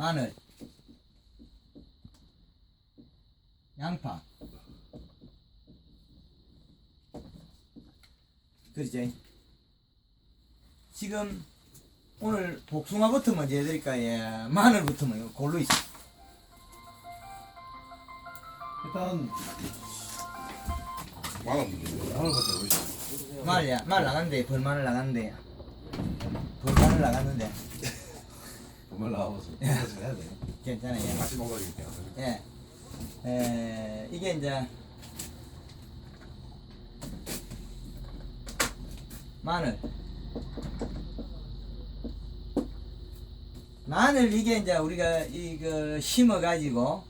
마늘, 양파. 그렇지? 지금 오늘 복숭아부터 먼저 해드릴까? 예, 마늘부터 먼저 골로 있어. 일단 마늘 마늘 갖다 보시죠. 말이야, 말 나간대, 벌마늘 나간대. 벌마늘 나갔는데 정말 나와서 해야 돼. 괜찮아요. 예. 다시 먹어야겠다. 예. 에, 이게 이제 마늘. 마늘 이게 이제 우리가 이거 심어 가지고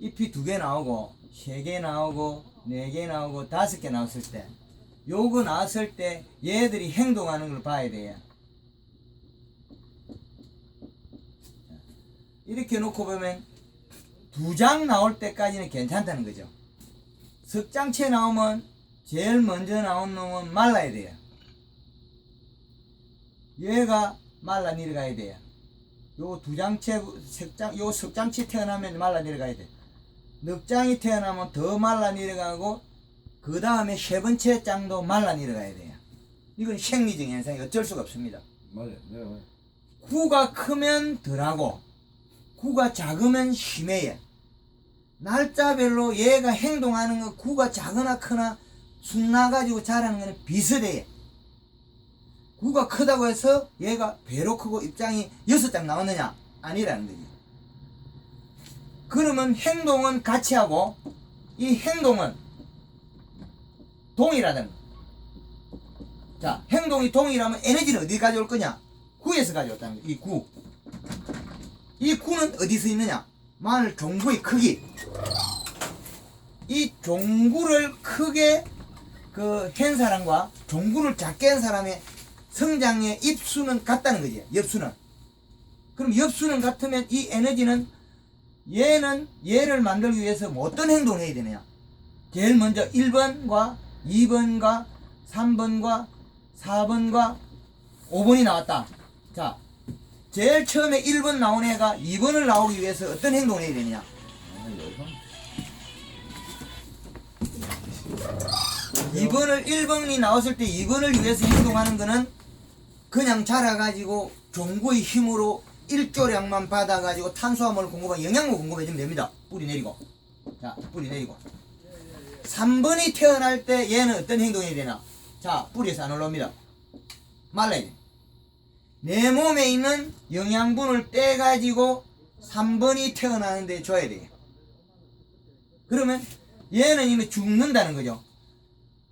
잎이 두 개 나오고 세 개 나오고 네 개 나오고 다섯 개 나왔을 때 요거 나왔을 때 얘들이 행동하는 걸 봐야 돼요. 이렇게 놓고 보면 두 장 나올 때까지는 괜찮다는 거죠. 석 장채 나오면 제일 먼저 나온 놈은 말라야 돼요. 얘가 말라 내려가야 돼요. 요 두 장채, 석장, 요 석장치 태어나면 말라 내려가야 돼. 넉 장이 태어나면 더 말라 내려가고, 그 다음에 세 번째 장도 말라 내려가야 돼요. 이건 생리적 현상이 어쩔 수가 없습니다. 맞아. 내가 말. 구가 크면 덜하고 구가 작으면 심해요. 날짜별로 얘가 행동하는 거 구가 작거나 크나 순 나가지고 자라는 거는 비슷해요. 구가 크다고 해서 얘가 배로 크고 입장이 여섯 장 나왔느냐? 아니라는 거지. 그러면 행동은 같이 하고 이 행동은 동일하다는 거. 자, 행동이 동일하면 에너지는 어디 가져올 거냐? 구에서 가져왔다는 거. 이 구. 이 구는 어디서 있느냐? 마늘 종구의 크기. 이 종구를 크게 그한 사람과 종구를 작게 한 사람의 성장의 입수는 같다는 거지. 엽수는. 그럼 엽수는 같으면 이 에너지는 얘는 얘를 만들기 위해서 뭐 어떤 행동을 해야 되느냐? 제일 먼저 1번과 2번과 3번과 4번과 5번이 나왔다. 자, 제일 처음에 1번 나온 애가 2번을 나오기 위해서 어떤 행동을 해야 되느냐? 아, 여기서 2번을 1번이 나왔을 때 2번을 위해서 행동하는 거는 그냥 자라가지고 종구의 힘으로 일조량만 받아가지고 탄수화물 공급하고 영양분 공급해주면 됩니다. 뿌리 내리고. 자, 뿌리 내리고. 3번이 태어날 때 얘는 어떤 행동이 되나? 자, 뿌리에서 안 올라옵니다. 말라야 돼. 내 몸에 있는 영양분을 떼가지고 3번이 태어나는데 줘야 돼요. 그러면 얘는 이미 죽는다는 거죠.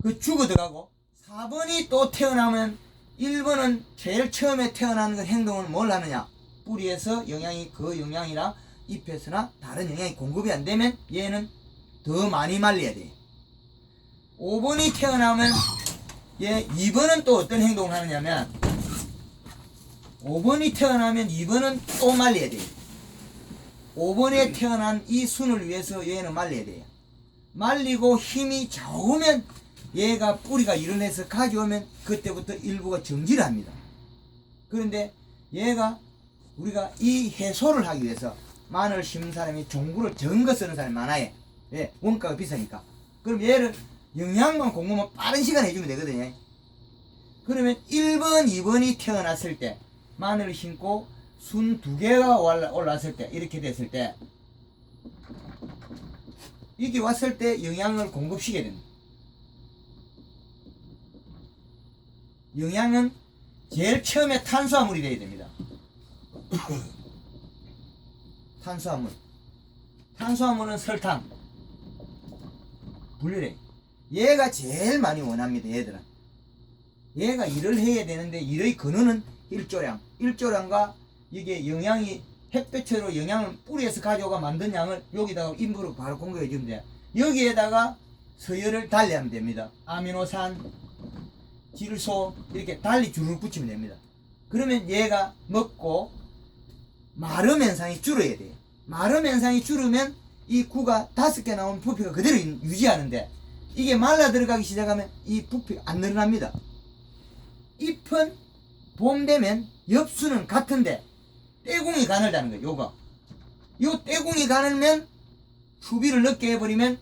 그 죽어 들어가고 4번이 또 태어나면 1번은 제일 처음에 태어나는 그 행동은 뭘 하느냐 뿌리에서 영양이 그 영양이나 잎에서나 다른 영양이 공급이 안 되면 얘는 더 많이 말려야 돼 5번이 태어나면 얘 2번은 또 어떤 행동을 하느냐면 5번이 태어나면 2번은 또 말려야 돼 5번에 태어난 이 순을 위해서 얘는 말려야 돼요 말리고 힘이 적으면 얘가 뿌리가 일을 해서 가져오면 그때부터 일부가 정지를 합니다. 그런데 얘가 우리가 이 해소를 하기 위해서 마늘 심는 사람이 종구를 적은 거 쓰는 사람이 많아요. 예, 원가가 비싸니까. 그럼 얘를 영양만 공급만 빠른 시간에 해주면 되거든요. 그러면 1번, 2번이 태어났을 때 마늘을 심고 순 두 개가 올랐을 때 이렇게 됐을 때 이게 왔을 때 영양을 공급시켜야 됩니다. 영양은 제일 처음에 탄수화물이 돼야 됩니다. 탄수화물. 탄수화물은 설탕. 분리래. 얘가 제일 많이 원합니다, 얘들은. 얘가 일을 해야 되는데 일의 근원은 일조량. 일조량과 이게 영양이 햇볕으로 영양을 뿌리에서 가져가 만든 양을 여기다가 인부로 바로 공급해 주면 돼요. 여기에다가 서열을 달리하면 됩니다. 아미노산, 질소 이렇게 달리 줄을 붙이면 됩니다. 그러면 얘가 먹고 마름 현상이 줄어야 돼요. 마름 현상이 줄으면 이 구가 다섯 개 나온 부피가 그대로 유지하는데 이게 말라 들어가기 시작하면 이 부피가 안 늘어납니다. 잎은 봄 되면 엽수는 같은데 떼공이 가늘다는 거예요. 요거 요 떼궁이 가늘면 추비를 늦게 해버리면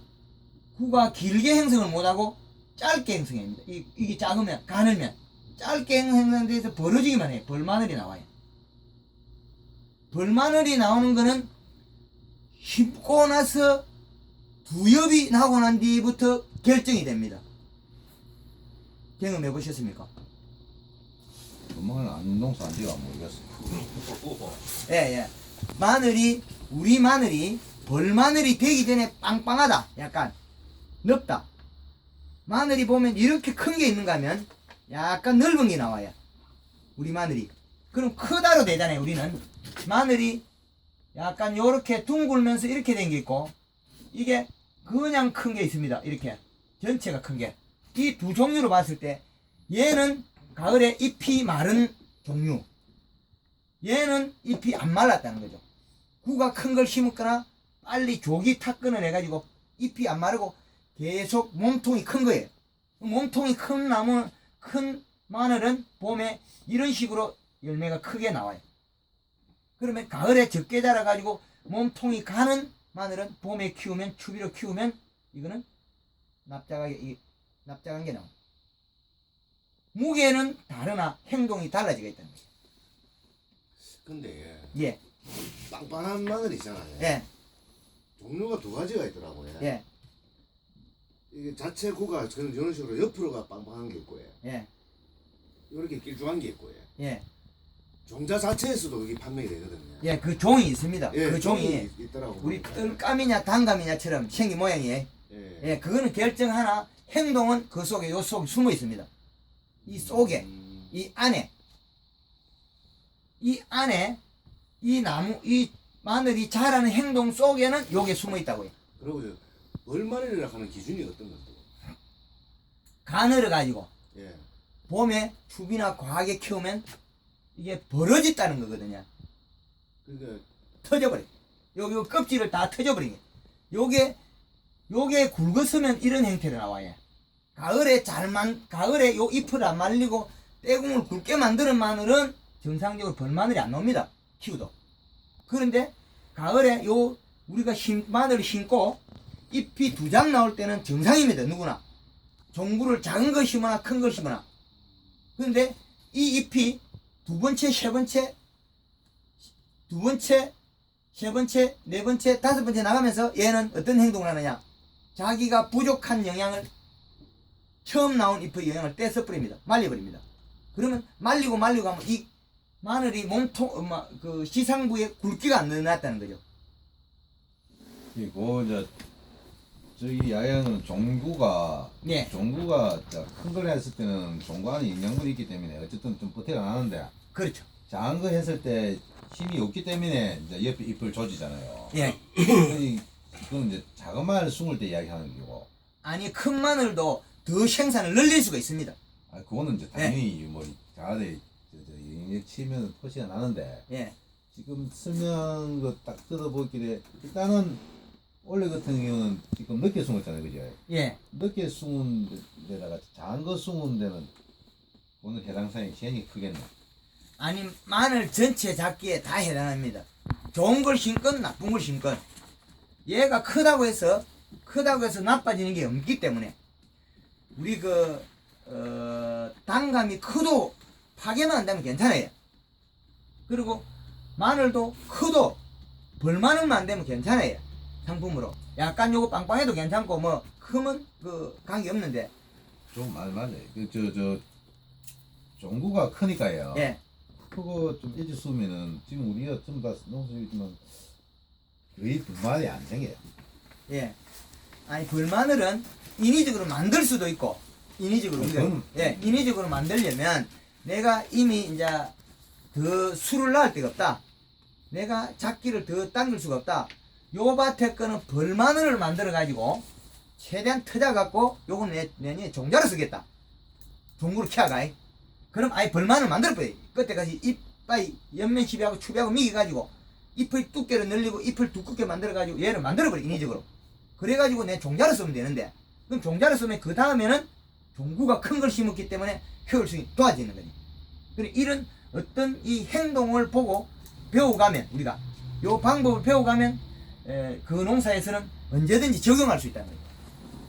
구가 길게 행성을 못하고 짧게 행성입니다. 이, 이게 작으면 가늘면 짧게 행성돼서 벌어지기만 해요. 벌마늘이 나와요. 벌마늘이 나오는 거는 씹고 나서 두엽이 나고 난 뒤부터 결정이 됩니다. 경험해 보셨습니까? 엄마는 안농사 안 지어 모르겠어. 예, 예. 마늘이, 우리 마늘이, 벌마늘이 되기 전에 빵빵하다. 약간, 넓다. 마늘이 보면 이렇게 큰 게 있는가 하면, 약간 넓은 게 나와요. 우리 마늘이. 그럼 크다로 되잖아요, 우리는. 마늘이 약간 요렇게 둥글면서 이렇게 된 게 있고, 이게 그냥 큰 게 있습니다. 이렇게. 전체가 큰 게. 이 두 종류로 봤을 때, 얘는 가을에 잎이 마른 종류. 얘는 잎이 안 말랐다는 거죠. 구가 큰 걸 심었거나 빨리 조기 탁 끊어내가지고 잎이 안 마르고 계속 몸통이 큰 거예요. 몸통이 큰 나무, 큰 마늘은 봄에 이런 식으로 열매가 크게 나와요. 그러면 가을에 적게 자라가지고 몸통이 가는 마늘은 봄에 키우면 추비로 키우면 이거는 납작하게 이 납작한 게 나와요. 무게는 다르나 행동이 달라지게 있다는 거죠. 근데 예, 빵빵한 마늘 있잖아요. 예, 종류가 두 가지가 있더라고요. 예, 이게 자체 구가 저는 이런 식으로 옆으로가 빵빵한 게 있고요. 예, 이렇게 길쭉한 게 있고요. 예, 종자 자체에서도 그게 판명이 되거든요. 예, 그 종이 있습니다. 예, 그 종이 있- 있더라고. 우리. 뜰감이냐 단감이냐처럼 생긴 모양이에요. 예. 예, 그거는 결정 하나, 행동은 그 속에 요 속에 숨어 있습니다. 이 속에, 음, 이 안에, 이 안에 이 나무, 이 마늘이 자라는 행동 속에는 요게 숨어 있다고요. 그리고 저 벌마늘이라 하는 기준이 어떤 건데? 가늘어 가지고 예. 봄에 추비나 과하게 키우면 이게 벌어졌다는 거거든요. 그러니까 터져버려. 요, 요 껍질을 다 터져버리게. 요게, 요게 굵었으면 이런 형태로 나와요. 가을에 잘만, 가을에 요 잎을 안 말리고 떼궁을 굵게 만드는 마늘은 정상적으로 벌마늘이 안 나옵니다. 키우도. 그런데 가을에 요 우리가 심, 마늘을 심고 잎이 두 장 나올 때는 정상입니다. 누구나. 종구를 작은 걸 심거나 큰걸 심거나. 그런데 이 잎이 두 번째, 세 번째, 두 번째, 세 번째, 네 번째, 다섯 번째 나가면서 얘는 어떤 행동을 하느냐? 자기가 부족한 영양을 처음 나온 잎의 영양을 떼서 버립니다. 말려버립니다. 그러면 말리고 말리고 하면 이 마늘이 몸통, 엄마, 그 시상부에 굵기가 안 늘어났다는 거죠. 그리고 이제 저기 야영은 종구가 예, 종구가 큰걸 했을 때는 종구 안에 영양분이 있기 때문에 어쨌든 좀 버텨가 나는데 그렇죠. 작은 거 했을 때 힘이 없기 때문에 이제 옆에 잎을 조지잖아요. 예. 이- 그건 이제 작은 마늘 숨을 때 이야기하는 거고. 아니, 큰 마늘도 더 생산을 늘릴 수가 있습니다. 아 그거는 이제 네. 당연히 뭐 자아대 영역 치면 표시가 나는데 예, 지금 설명 거딱 뜯어보길래 일단은 원래 같은 경우는 지금 늦게 숨었잖아요, 그죠? 예. 늦게 숨은 데다가 작은 거 숨은 데는 오늘 해당사항이 괜히 크겠네. 아니 마늘 전체 잡기에 다 해당합니다. 좋은 걸 심건 나쁜 걸 심건 얘가 크다고 해서 크다고 해서 나빠지는 게 없기 때문에 우리 그 어, 단감이 크도 파괴만 안 되면 괜찮아요. 그리고 마늘도 크도 안 되면 괜찮아요. 상품으로 약간 요거 빵빵해도 괜찮고 뭐 크면 그 관계 없는데 좀 말 맞아요. 그 저 저 종구가 크니까요. 예 크고 좀 일찍 숨으면은 지금 우리가 전부 다 농사지지만 거의 불만이 안 생겨요. 예. 아니 불마늘은 인위적으로 만들 수도 있고 인위적으로 우리가 그건- 예 인위적으로 만들려면 내가 이미 이제 더 술을 낳을 데가 없다. 내가 작기를 더 당길 수가 없다. 요 밭에 거는 벌마늘을 만들어 가지고 최대한 터져 갖고 요건 내 내년에 종자로 쓰겠다. 종구를 키워가. 그럼 아예 벌마늘 만들어 버려. 그때까지 잎바이 옆면 시비하고 추비하고 미겨 가지고 잎의 두께를 늘리고 잎을 두껍게 만들어 가지고 얘를 만들어 버려 인위적으로. 그래가지고 내 종자를 쓰면 되는데 그럼 종자를 쓰면 그 다음에는 종구가 큰 걸 심었기 때문에 효율성이 좋아지는 거지. 그래 이런 어떤 이 행동을 보고 배워가면 우리가 요 방법을 배워가면 에, 그 농사에서는 언제든지 적용할 수 있다는 거예요.